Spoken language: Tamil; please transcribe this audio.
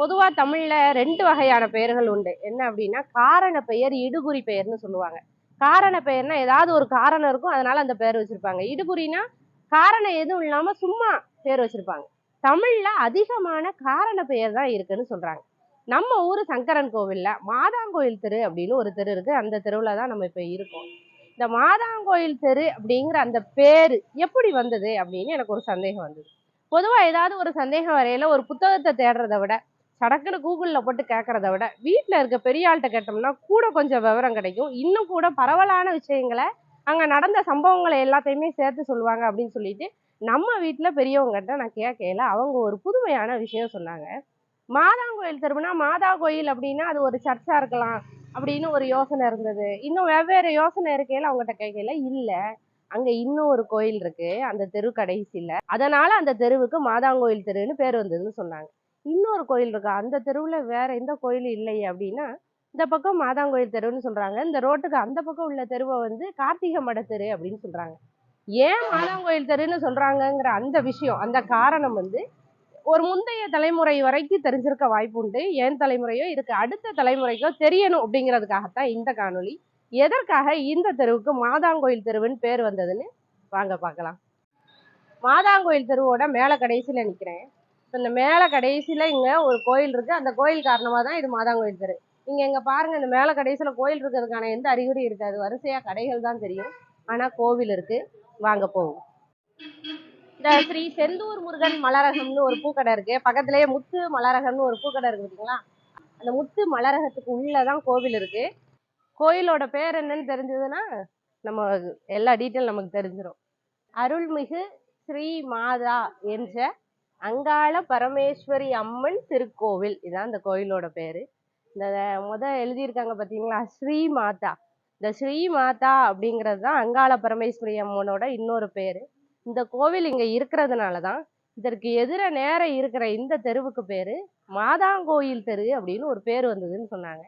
பொதுவாக தமிழில் ரெண்டு வகையான பெயர்கள் உண்டு. என்ன அப்படின்னா காரண பெயர் இடுகுறி பெயர்னு சொல்லுவாங்க. காரண பெயர்னா ஏதாவது ஒரு காரணம் இருக்கும் அதனால அந்த பெயர் வச்சிருப்பாங்க. இடுகுறினா காரணம் எதுவும் இல்லாமல் சும்மா பேர் வச்சிருப்பாங்க. தமிழில் அதிகமான காரண பெயர் தான் இருக்குன்னு சொல்கிறாங்க நம்ம ஊர் சங்கரன் கோவிலில் மாதாங்கோயில் தெரு அப்படின்னு ஒரு தெரு இருக்குது அந்த தெருவில் தான் நம்ம இப்போ இருக்கோம். இந்த மாதாங்கோயில் தெரு அப்படிங்கிற அந்த பேர் எப்படி வந்தது அப்படின்னு எனக்கு ஒரு சந்தேகம் வந்தது. பொதுவாக ஏதாவது ஒரு சந்தேகம் வரையில ஒரு புத்தகத்தை தேடுறத விட சடக்குன்னு கூகுளில் போட்டு கேட்கறத விட வீட்டில் இருக்க பெரிய ஆள்கிட்ட கேட்டோம்னா கூட கொஞ்சம் விவரம் கிடைக்கும். இன்னும் கூட பரவலான விஷயங்களை அங்கே நடந்த சம்பவங்களை எல்லாத்தையுமே சேர்த்து சொல்லுவாங்க அப்படின்னு சொல்லிட்டு நம்ம வீட்டில் பெரியவங்ககிட்ட நான் கேட்கல அவங்க ஒரு புதுமையான விஷயம் சொன்னாங்க. மாதாங்கோயில் திரும்பினா மாதா கோயில் அப்படின்னா அது ஒரு சர்ச்சாக இருக்கலாம் அப்படின்னு ஒரு யோசனை இருந்தது. இன்னும் வெவ்வேறு யோசனை இருக்கையில அவங்ககிட்ட கேட்கல இல்லை. அங்கே இன்னும் ஒரு கோயில் இருக்கு அந்த தெரு கடைசியில். அதனால அந்த தெருவுக்கு மாதாங்கோயில் தெருன்னு பேர் வந்ததுன்னு சொன்னாங்க. இன்னொரு கோயில் இருக்கு? அந்த தெருவில் வேற எந்த கோயிலும் இல்லையே அப்படின்னா இந்த பக்கம் மாதாங்கோயில் தெருன்னு சொல்றாங்க. இந்த ரோட்டுக்கு அந்த பக்கம் உள்ள தெருவை வந்து கார்த்திகை மட தெரு அப்படின்னு சொல்றாங்க. ஏன் மாதாங்கோயில் தெருன்னு சொல்றாங்கங்கிற அந்த விஷயம் அந்த காரணம் வந்து ஒரு முந்தைய தலைமுறை வரைக்கும் தெரிஞ்சிருக்க வாய்ப்பு உண்டு. என் தலைமுறையோ இதுக்கு அடுத்த தலைமுறைக்கோ தெரியணும் அப்படிங்கிறதுக்காகத்தான் இந்த காணொளி. எதற்காக இந்த தெருவுக்கு மாதாங்கோயில் தெருவுன்னு பேர் வந்ததுன்னு வாங்க பார்க்கலாம். மாதாங்கோயில் தெருவோட மேல கடைசியில் நிற்கிறேன் இப்போ இந்த மேலே கடைசியில் இங்கே ஒரு கோயில் இருக்கு. அந்த கோயில் காரணமாக தான் இது மாதாங்கோயில் தெரு. இங்கே இங்கே பாருங்க இந்த மேலே கடைசியில் கோயில் இருக்கிறதுக்கான எந்த அறிகுறி இருக்காது வரிசையா கடைகள் தான் தெரியும். ஆனால் கோவில் இருக்கு. வாங்க போவோம். இந்த ஸ்ரீ செந்தூர் முருகன் மலரகம்னு ஒரு பூக்கடை இருக்குது பக்கத்துலயே முத்து மலரகம்னு ஒரு பூக்கடை இருக்குது பார்த்தீங்களா அந்த முத்து மலரகத்துக்கு உள்ளதான் கோவில் இருக்கு. கோயிலோட பேர் என்னன்னு தெரிஞ்சதுன்னா நம்ம எல்லா டீட்டெயில் நமக்கு தெரிஞ்சிடும் அருள்மிகு ஸ்ரீ மாதா என்ற அங்காள பரமேஸ்வரி அம்மன் திருக்கோவில். இதான் இந்த கோயிலோட பேரு. இந்த முத எழுதியிருக்காங்க பார்த்தீங்களா ஸ்ரீ மாதா. இந்த ஸ்ரீ மாதா அப்படிங்கிறது தான் அங்காள பரமேஸ்வரி அம்மனோட இன்னொரு பேரு. இந்த கோவில் இங்க இருக்கிறதுனால தான் இதற்கு எதிர நேர இருக்கிற இந்த தெருவுக்கு பேரு மாதாங்கோயில் தெரு அப்படின்னு ஒரு பேர் வந்ததுன்னு சொன்னாங்க.